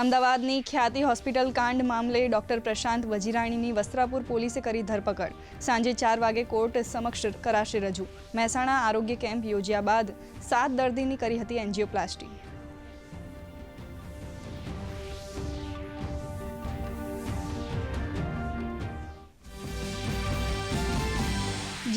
અમદાવાદની ખ્યાતિ હોસ્પિટલ કાંડ મામલે ડોક્ટર પ્રશાંત વજીરાણીની વસ્ત્રાપુર પોલીસે કરી ધરપકડ. સાંજે ચાર વાગે કોર્ટ સમક્ષ કરાશે રજૂ. મહેસાણા આરોગ્ય કેમ્પ યોજ્યા બાદ સાત દર્દીની કરી હતી એન્જિયોપ્લાસ્ટી.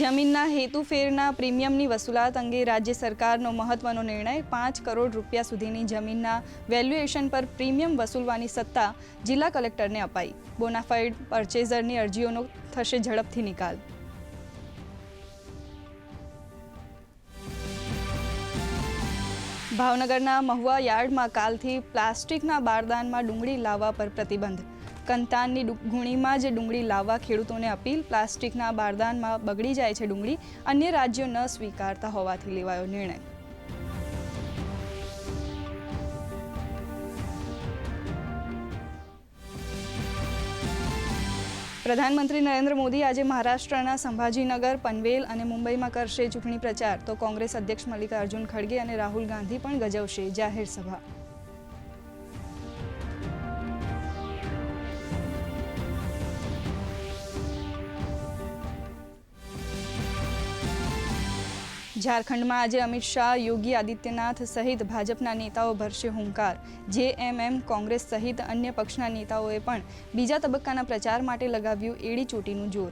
જમીનના હેતુફેરના પ્રીમિયમની વસૂલાત અંગે રાજ્ય સરકારનો મહત્વનો નિર્ણય પાંચ કરોડ રૂપિયા સુધીની જમીનના વેલ્યુએશન પર પ્રીમિયમ વસૂલવાની સત્તા જિલ્લા કલેક્ટરને અપાઈ. બોનાફાઇડ પરચેઝરની અરજીઓનો થશે ઝડપથી નિકાલ. ભાવનગરના મહુવા યાર્ડમાં કાલથી પ્લાસ્ટિકના બારદાનમાં ડુંગળી લાવવા પર પ્રતિબંધ. કંતાનની ગુણીમાં જે ડુંગળી લાવવા ખેડૂતોને અપીલ, પ્લાસ્ટિકના બારદાનમાં બગડી જાય છે ડુંગળી, અન્ય રાજ્યો ન સ્વીકારતા હોવાથી લેવાયો નિર્ણય. પ્રધાનમંત્રી નરેન્દ્ર મોદી આજે મહારાષ્ટ્રના સંભાજીનગર, પનવેલ અને મુંબઈમાં કરશે ચૂંટણી પ્રચાર. તો કોંગ્રેસ અધ્યક્ષ મલ્લિકાર્જુન ખડગે અને રાહુલ ગાંધી પણ ગજવશે જાહેર સભા ઝારખંડમાં આજે અમિત શાહ, યોગી આદિત્યનાથ સહિત ભાજપના નેતાઓ ભરશે હુંકાર. જેએમએમ કોંગ્રેસ સહિત અન્ય પક્ષના નેતાઓએ પણ બીજા તબક્કાના પ્રચાર માટે લગાવ્યું એડી ચોટીનું જોર.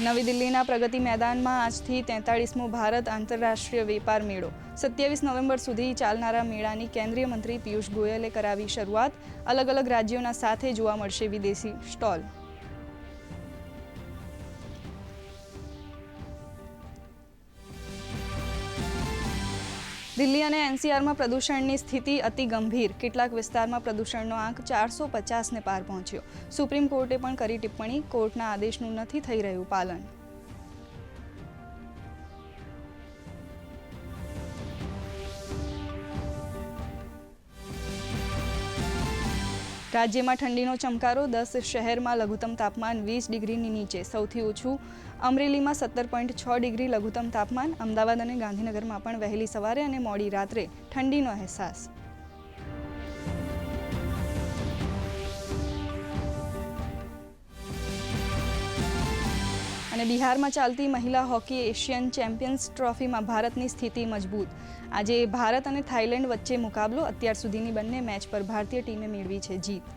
નવી દિલ્હીના પ્રગતિ મેદાનમાં આજથી તેતાળીસમો ભારત આંતરરાષ્ટ્રીય વેપાર મેળો. સત્યાવીસ નવેમ્બર સુધી ચાલનારા મેળાની કેન્દ્રીય મંત્રી પિયુષ ગોયલે કરાવી શરૂઆત. અલગ અલગ રાજ્યોના સાથે જોવા મળશે વિદેશી સ્ટોલ. દિલ્હી અને એનસીઆરમાં પ્રદૂષણની સ્થિતિ અતિ ગંભીર. કેટલાક વિસ્તારમાં પ્રદૂષણનો આંક ચારસો પચાસને પાર પહોંચ્યો. સુપ્રીમ કોર્ટે પણ કરી ટિપ્પણી. કોર્ટના આદેશનું નથી થઈ રહ્યું પાલન. રાજ્યમાં ઠંડીનો ચમકારો, દસ શહેરમાં લઘુત્તમ તાપમાન વીસ ડિગ્રીની નીચે. સૌથી ઓછું અમરેલીમાં સત્તર પોઈન્ટ છ ડિગ્રી લઘુત્તમ તાપમાન. અમદાવાદ અને ગાંધીનગરમાં પણ વહેલી સવારે અને મોડી રાત્રે ઠંડીનો અહેસાસ. અને બિહારમાં ચાલતી મહિલા હોકી એશિયન ચેમ્પિયન્સ ટ્રોફીમાં ભારતની સ્થિતિ મજબૂત. આજે ભારત અને થાઇલેન્ડ વચ્ચે મુકાબલો અત્યાર સુધીની બંને મેચ પર ભારતીય ટીમે મેળવી છે જીત.